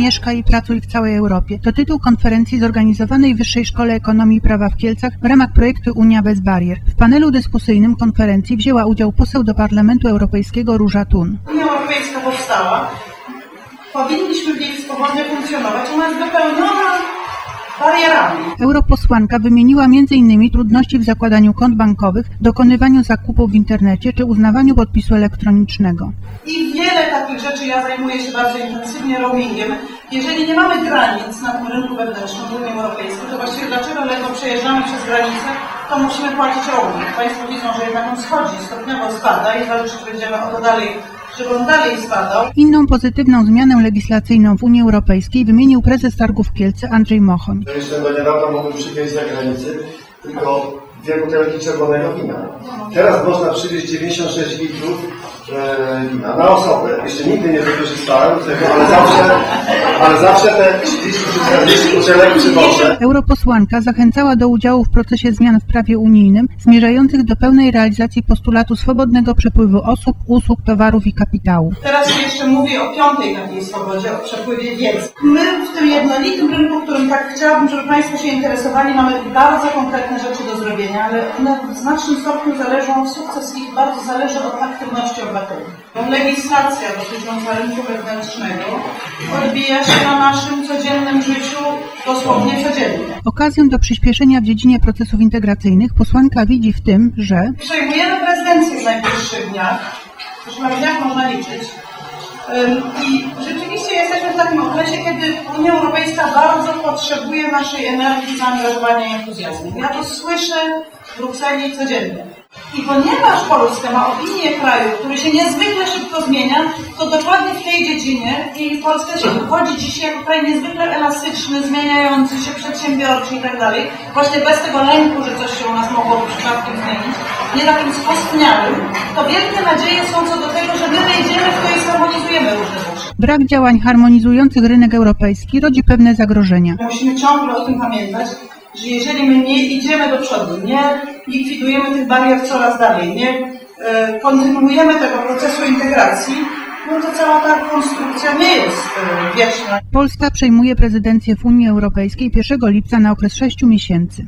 Mieszkaj i pracuj w całej Europie. To tytuł konferencji zorganizowanej w Wyższej Szkole Ekonomii i Prawa w Kielcach w ramach projektu Unia bez barier. W panelu dyskusyjnym konferencji wzięła udział poseł do Parlamentu Europejskiego Róża Tun. Unia Europejska powstała, powinniśmy w niej swobodnie funkcjonować. Ona jest wypełniona barierami. Europosłanka wymieniła m.in. trudności w zakładaniu kont bankowych, dokonywaniu zakupów w internecie czy uznawaniu podpisu elektronicznego. I wiele takich rzeczy ja zajmuję się bardzo intensywnie roamingiem. Jeżeli nie mamy granic na tym rynku wewnętrznym w Unii Europejskiej, to właściwie dlaczego ledwo przejeżdżamy przez granicę, to musimy płacić roaming. Państwo widzą, że jednak on schodzi, stopniowo spada i zależy, czy będziemy o to dalej, żeby on dalej spadał. Inną pozytywną zmianę legislacyjną w Unii Europejskiej wymienił prezes targów Kielce Andrzej Mochoń. jeszcze do niedawna mogłem przywieźć z zagranicy tylko dwie butelki czerwonego wina. Teraz można przywieźć 96 litrów e, wina na osobę. Jeszcze nigdy nie wykorzystałem tego, ale zawsze, ale zawsze te 30 czy 40 butelek przywożę. Europosłanka zachęcała do udziału w procesie zmian w prawie unijnym zmierzających do pełnej realizacji postulatu swobodnego przepływu osób, usług, towarów i kapitału. Teraz się jeszcze mówi o piątej takiej swobodzie, o przepływie wiedzy. My w tym jednolitym rynku, którym tak chciałabym, żeby Państwo się interesowali, mamy bardzo konkretne rzeczy do zrobienia, ale one w znacznym stopniu zależą, sukces ich bardzo zależy od aktywności obywateli. Legislacja dotycząca rynku wewnętrznego odbija się na naszym codziennym życiu dosłownie codziennie. Okazję do przyspieszenia w dziedzinie procesów integracyjnych posłanka widzi w tym, że Przejmujemy prezydencję w najbliższych dniach, zresztą na dniach można liczyć. I rzeczywiście jesteśmy w takim okresie, kiedy Unia Europejska bardzo potrzebuje naszej energii, zaangażowania i entuzjazmu. Ja to słyszę w Brukseli codziennie. I ponieważ Polska ma opinię kraju, który się niezwykle szybko zmienia, to dokładnie w tej dziedzinie i Polska się wychodzi dzisiaj jako kraj niezwykle elastyczny, zmieniający się, przedsiębiorczy i tak dalej, właśnie bez tego lęku, że coś się u nas mogło przypadkiem zmienić, nie takim skostniałym, to wielkie nadzieje są co do tego, że my wejdziemy w to i zharmonizujemy różne rzeczy. brak działań harmonizujących rynek europejski rodzi pewne zagrożenia. Musimy ciągle o tym pamiętać, że jeżeli my nie idziemy do przodu, nie likwidujemy tych barier coraz dalej, nie e, kontynuujemy tego procesu integracji, no to cała ta konstrukcja nie jest e, wieczna. Polska przejmuje prezydencję w Unii Europejskiej 1 lipca na okres 6 miesięcy.